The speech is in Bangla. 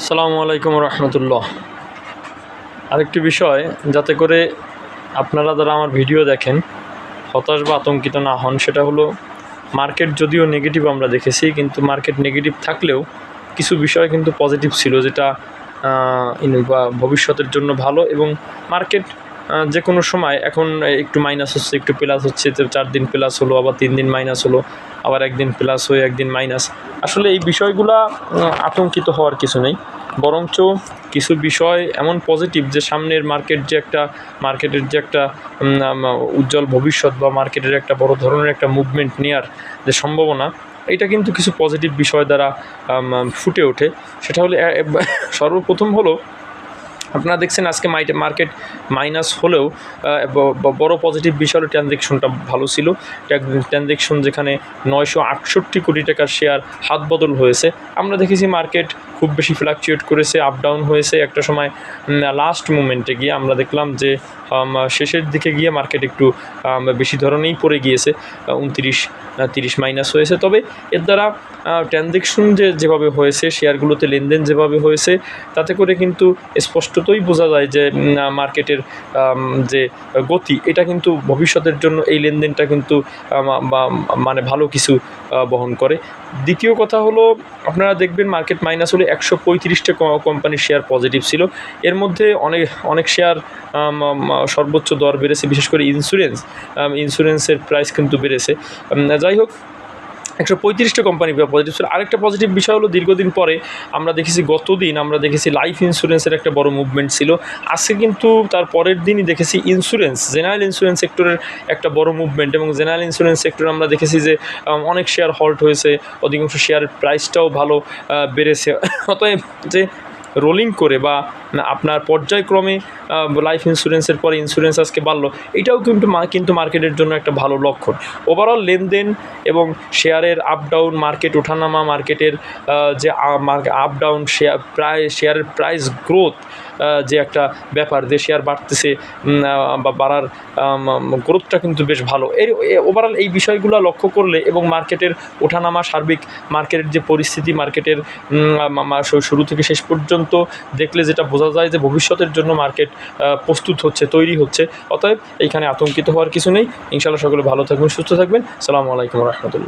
আসসালামু আলাইকুম রহমতুল্লাহ। আরেকটি বিষয়, যাতে করে আপনারা যারা আমার ভিডিও দেখেন, হতাশ বা আতঙ্কিত না হন, সেটা হলো মার্কেট যদিও নেগেটিভ আমরা দেখেছি, কিন্তু মার্কেট নেগেটিভ থাকলেও কিছু বিষয় কিন্তু পজিটিভ ছিল, যেটা বা ভবিষ্যতের জন্য ভালো এবং মার্কেট যে কোনো সময়, এখন একটু মাইনাস হচ্ছে, একটু প্লাস হচ্ছে, তো চার দিন প্লাস হলো, আবার তিন দিন মাইনাস হলো আবার একদিন প্লাস হয়ে একদিন মাইনাস আসলে এই বিষয়গুলা আতঙ্কিত হওয়ার কিছু নেই। বরঞ্চ কিছু বিষয় এমন পজিটিভ যে সামনের মার্কেট যে একটা মার্কেটের যে একটা উজ্জ্বল ভবিষ্যৎ বা মার্কেটের একটা বড় ধরনের একটা মুভমেন্ট নেওয়ার যে সম্ভাবনা, এটা কিন্তু কিছু পজিটিভ বিষয় দ্বারা ফুটে ওঠে। সেটা হলো সর্বপ্রথম হলো আপনারা দেখছেন আজকে মাইটে মার্কেট মাইনাস হলেও বড় পজিটিভ বিষয় ট্রানজেকশনটা ভালো ছিল। ট্রানজেকশন যেখানে নয়শো আটষট্টি কোটি টাকার শেয়ার হাত বদল হয়েছে। আমরা দেখেছি মার্কেট খুব বেশি ফ্লাকচুয়েট করেছে আপ ডাউন হয়েছে। একটা সময় লাস্ট মুমেন্টে গিয়ে আমরা দেখলাম যে শেষের দিকে গিয়ে মার্কেট একটু বেশি ধরনেই পড়ে গিয়েছে। উনত্রিশ তিরিশ মাইনাস হয়েছে। তবে এর দ্বারা ট্রানজেকশন যে যেভাবে হয়েছে, শেয়ারগুলোতে লেনদেন যেভাবে হয়েছে, তাতে করে কিন্তু স্পষ্টতই বোঝা যায় যে মার্কেটের যে গতি, এটা কিন্তু ভবিষ্যতের জন্য এই লেনদেনটা কিন্তু মানে ভালো কিছু বহন করে। দ্বিতীয় কথা হলো, আপনারা দেখবেন মার্কেট মাইনাস হলে একশো পঁয়ত্রিশটা কোম্পানির শেয়ার পজিটিভ ছিল। এর মধ্যে অনেক অনেক শেয়ার সর্বোচ্চ দর বেড়েছে, বিশেষ করে ইন্স্যুরেন্স ইন্স্যুরেন্সের প্রাইস কিন্তু বেড়েছে। যাই হোক একশো পঁয়ত্রিশটা কোম্পানি পজিটিভ ছিল। আরেকটা পজিটিভ বিষয় হলো, দীর্ঘদিন পরে আমরা দেখেছি, গতদিন আমরা দেখেছি লাইফ ইন্স্যুরেন্সের একটা বড় মুভমেন্ট ছিল। আজকে কিন্তু তার পরের দিনই দেখেছি ইন্স্যুরেন্স জেনারেল ইন্স্যুরেন্স সেক্টরের একটা বড় মুভমেন্ট এবং জেনারেল ইন্স্যুরেন্স সেক্টরে আমরা দেখেছি যে অনেক শেয়ার হল্ট হয়েছে। অধিকাংশ শেয়ারের প্রাইসটাও ভালো বেড়েছে। অতএব যে রোলিং করে বা আপনার পর্যায়ক্রমে লাইফ ইন্স্যুরেন্সের পরে ইন্স্যুরেন্স আজকে বাড়লো, এটাও কিন্তু কিন্তু মার্কেটের জন্য একটা ভালো লক্ষণ। ওভারঅল লেনদেন এবং শেয়ারের আপ ডাউন মার্কেট ওঠানামা মার্কেটের যে আপ ডাউন শেয়ার প্রায় শেয়ারের প্রাইস গ্রোথ যে একটা ব্যাপার, যে শেয়ার বাড়তেছে বা বাড়ার গ্রোথটা কিন্তু বেশ ভালো। এর ওভারঅল এই বিষয়গুলো লক্ষ্য করলে এবং মার্কেটের ওঠানামা, সার্বিক মার্কেটের যে পরিস্থিতি মার্কেটের শুরু থেকে শেষ পর্যন্ত দেখলে যেটা বোঝা যায় যে ভবিষ্যতের জন্য মার্কেট প্রস্তুত হচ্ছে, তৈরি হচ্ছে। অতএব এইখানে আতঙ্কিত হওয়ার কিছু নেই। ইনশাআল্লাহ সকলে ভালো থাকবেন, সুস্থ থাকবেন। সালামু আলাইকুম রহমতুল্লাহ।